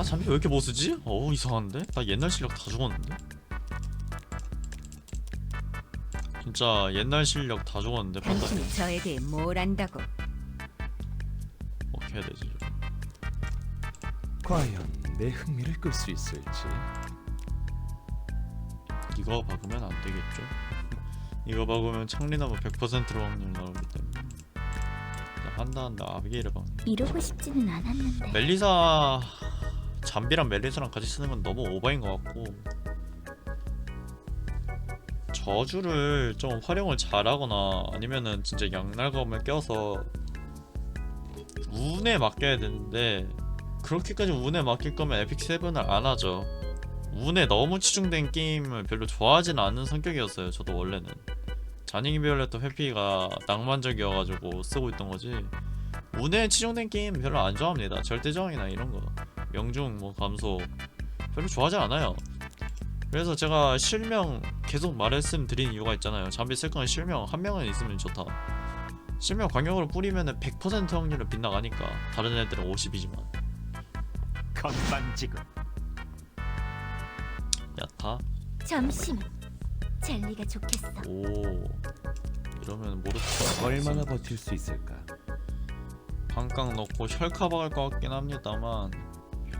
나 잠비 왜 이렇게 못 쓰지? 어우 이상한데? 나 옛날 실력 다 죽었는데? 진짜 옛날 실력 다 죽었는데 판단 당신이 저에 대해 뭘 안다고? 어떻게 해야 되지? 과연 내 흥미를 끌 수 있을지. 이거 박으면 안 되겠죠? 이거 박으면 창리나무 100%로 확률 나오기 때문에 자, 한다 한다 아비게일을 박네 이러고 싶지는 않았는데 멜리사 잠비랑 멜리사랑 같이 쓰는 건 너무 오버인 것 같고 저주를 좀 활용을 잘하거나 아니면은 진짜 양날검을 껴서 운에 맡겨야 되는데 그렇게까지 운에 맡길 거면 에픽 세븐을 안 하죠. 운에 너무 치중된 게임을 별로 좋아하지는 않는 성격이었어요. 저도 원래는 자닝 비올레트 회피가 낭만적이어가지고 쓰고 있던 거지. 운에 치중된 게임 별로 안 좋아합니다. 절대저항이나 이런 거, 명중 뭐 감소 별로 좋아하지 않아요. 그래서 제가 실명 계속 말씀 드린 이유가 있잖아요. 잠비 쓸 거는 실명 한 명은 있으면 좋다. 실명 광역으로 뿌리면은 100% 확률로 빗나가니까 다른 애들은 50이지만 건반지근. 야타 점심은 젤리가 좋겠어 오 이러면 모르트 얼마나 버틸 수 있을까? 반깡 넣고 혈카 박을 것 같긴 합니다만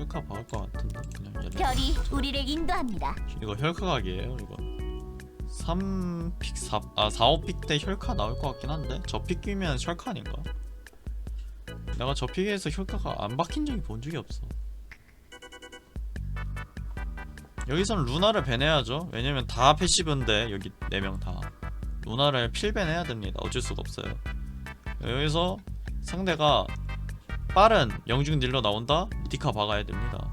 혈카 박을 것 같은데 그냥 얘를. 별이 우리를 인도합니다. 이거 혈카 각이에요 이거. 3픽 4, 아 4, 5픽 때 혈카 나올 것 같긴 한데? 저픽 끼면 혈카 아닌가? 내가 저 픽에서 혈카가 안 박힌 적이 본 적이 없어. 여기선 루나를 배내야죠. 왜냐면 다 패시브인데 여기 4명 다. 루나를 필배내야 됩니다. 어쩔 수가 없어요. 여기서 상대가 빠른 영중 딜러 나온다? 리디카 박아야 됩니다.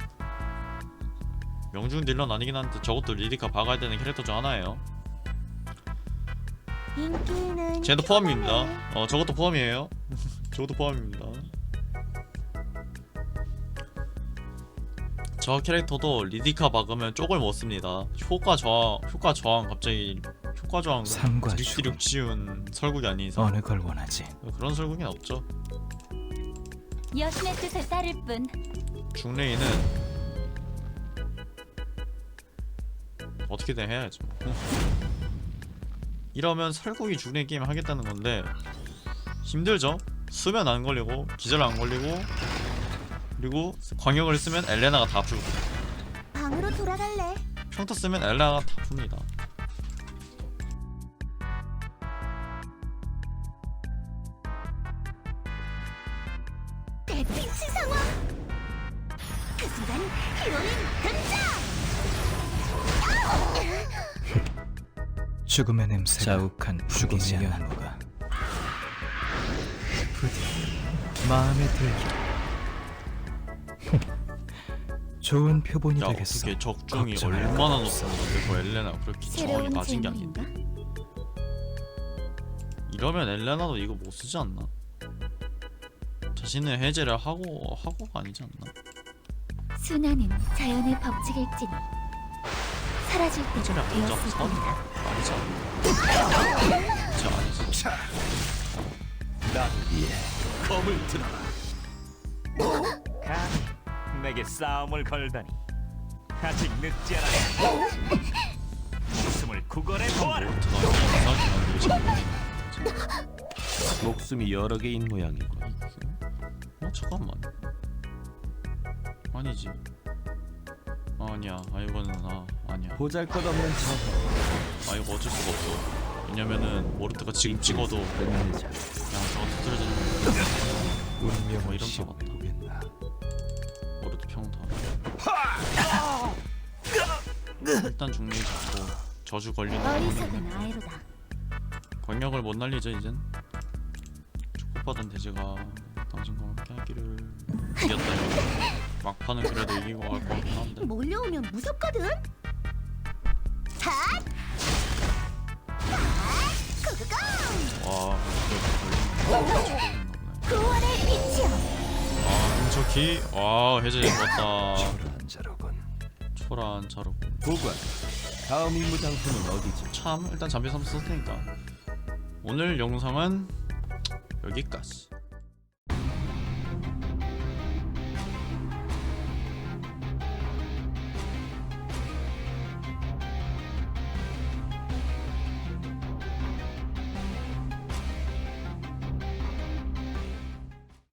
명중 딜러는 아니긴 한데 저것도 리디카 박아야 되는 캐릭터 중 하나예요. 인기는 쟤도 포함입니다. 어 저것도 포함이에요. 저것도 포함입니다. 저 캐릭터도 리디카 박으면 쪽을 못 씁니다. 효과 저항 효과 저항 갑자기 효과 저항 딜기력 치운 설국이 아닌 이상. 어느 걸 원하지? 그런 설국이 없죠 여신의 뜻을 따를 뿐 중레이는 어떻게든 해야죠. 이러면 설국이 중레이 게임 하겠다는 건데 힘들죠. 수면 안 걸리고 기절 안 걸리고 그리고 광역을 쓰면 엘레나가 다 풀고 방으로 돌아갈래 평타 쓰면 엘레나가 다 풉니다. 대피치 상황 그 순간 히로인 등장! 죽음의 냄새가 자욱한 죽음의 연무가 부디 마음에 들기 좋은 표본이 야 되겠어. 어떻게 적중이 얼마나 거 없어. 높은데 그 엘레나 그렇게 새로운 낮은 게? 아닌데? 이러면 엘레나도 이거 못 쓰지 않나? 자신의 해제를 하고 하고가 아니지 않나? 순환은 자연의 법칙일지니 사라질 때가 해제를 되었을 겁니다 아니지 않나? 저 아니지. 나를 위해 검을 들어라 감히 내게 싸움을 걸다니 아직 늦지 않아 목숨을 구걸해 보아라 이상하게 만들지. 목숨이 여러 개인 모양이고 어 잠깐만. 아니지. 아니야. 아 이거는 아 아니야. 보잘것없는 저아 이거 어쩔 수가 없어. 왜냐면은 모르트가 지금 찍어도 야 끝내자 저거 터뜨려지는 거 운명을 뭐 이런 거 보겠나 모르트 평타. 일단 중립 잡고 저주 걸리는 어리석은 아이로다 광역을 못 날리죠 이젠. 축복받은 돼지가 당신과 함께 하기를 이겼다 이거. 막판은 그래도 이기고 갈 것 같긴 한데. 몰려오면 무섭거든 핫! 핫! 고고고! 와, 그래도 걸리는 거 구원의 빛이여 아. 와, 해제 좋았다. 초라한 자로군 초란 자로. 보관 다음 임무 장소는 어디지? 참, 일단 잠비 삼수 썼으니까. 오늘 영상은 여기까지.